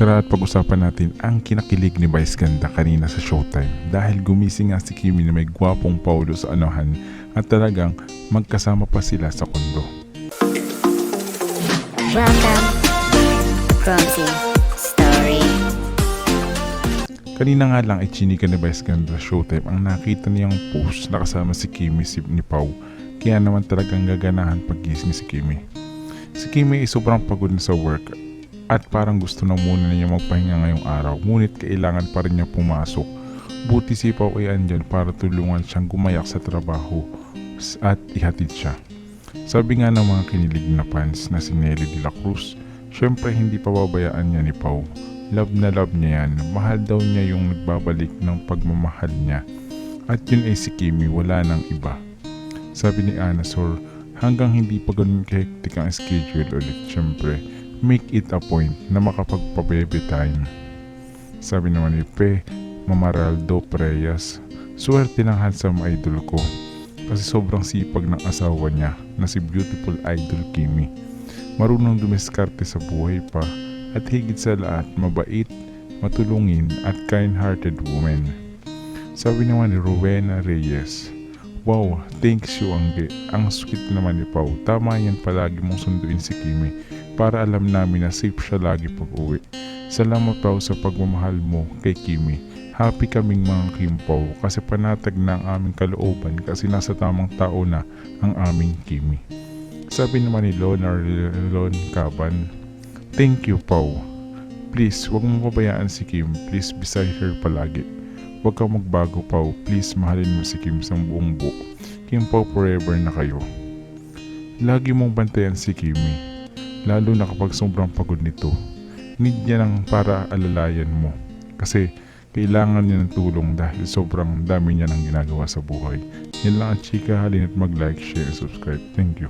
Tara at pag-usapan natin ang kinakilig ni Vice Ganda kanina sa Showtime dahil gumising nga si Kimi na may gwapong Paulo sa anohan at talagang magkasama pa sila sa kondo. Welcome, Clumsy Story. Kanina nga lang ay chinika ni Vice Ganda sa Showtime ang nakita niyang post na kasama si Kimi si ni Pau kaya naman talagang gaganahan pagising si Kimi. Si Kimi ay sobrang pagod na sa work at parang gusto na muna niya magpahinga ngayong araw ngunit kailangan pa rin niya pumasok. Buti si Pau ay andyan para tulungan siyang gumayak sa trabaho at ihatid siya. Sabi nga ng mga kinilig na fans na si Nelly de la Cruz, syempre hindi pa babayaan niya ni Pau. Love na love niya yan. Mahal daw niya yung nagbabalik ng pagmamahal niya. At yun ay si Kimi, wala nang iba. Sabi ni Anasor, hanggang hindi pa ganun kahektik ang schedule ulit, syempre, make it a point na makapagpa-baby time. Sabi naman ni Pe, Mamaraldo Preyas, swerte ng handsome idol ko kasi sobrang sipag ng asawa niya na si beautiful idol Kimi. Marunong dumiskarte sa buhay pa at higit sa lahat mabait, matulungin at kind-hearted woman. Sabi naman ni Rowena Reyes, Wow, thanks you Angge. Ang sweet naman ni Pau. Tama yan palagi mong sunduin si Kimi para alam namin na safe siya lagi pag uwi. Salamat Pau sa pagmamahal mo kay Kimi. Happy kaming mga Kim Pau kasi panatag na ang aming kalooban kasi nasa tamang tao na ang aming Kimi. Sabi naman ni Lona Lon Caban, Thank you Pau. Please, huwag mong pabayaan si Kim. Please beside her palagi. Huwag kang magbago Pau. Please mahalin mo si Kim sa buong buo. Kim Pau forever na kayo. Lagi mong bantayan si Kimi. Lalo na kapag sobrang pagod nito. Need niya ng para alalayan mo. Kasi kailangan niya ng tulong dahil sobrang dami niya ng ginagawa sa buhay. Yan lang ang chika. Halina't mag-like, share, and subscribe. Thank you.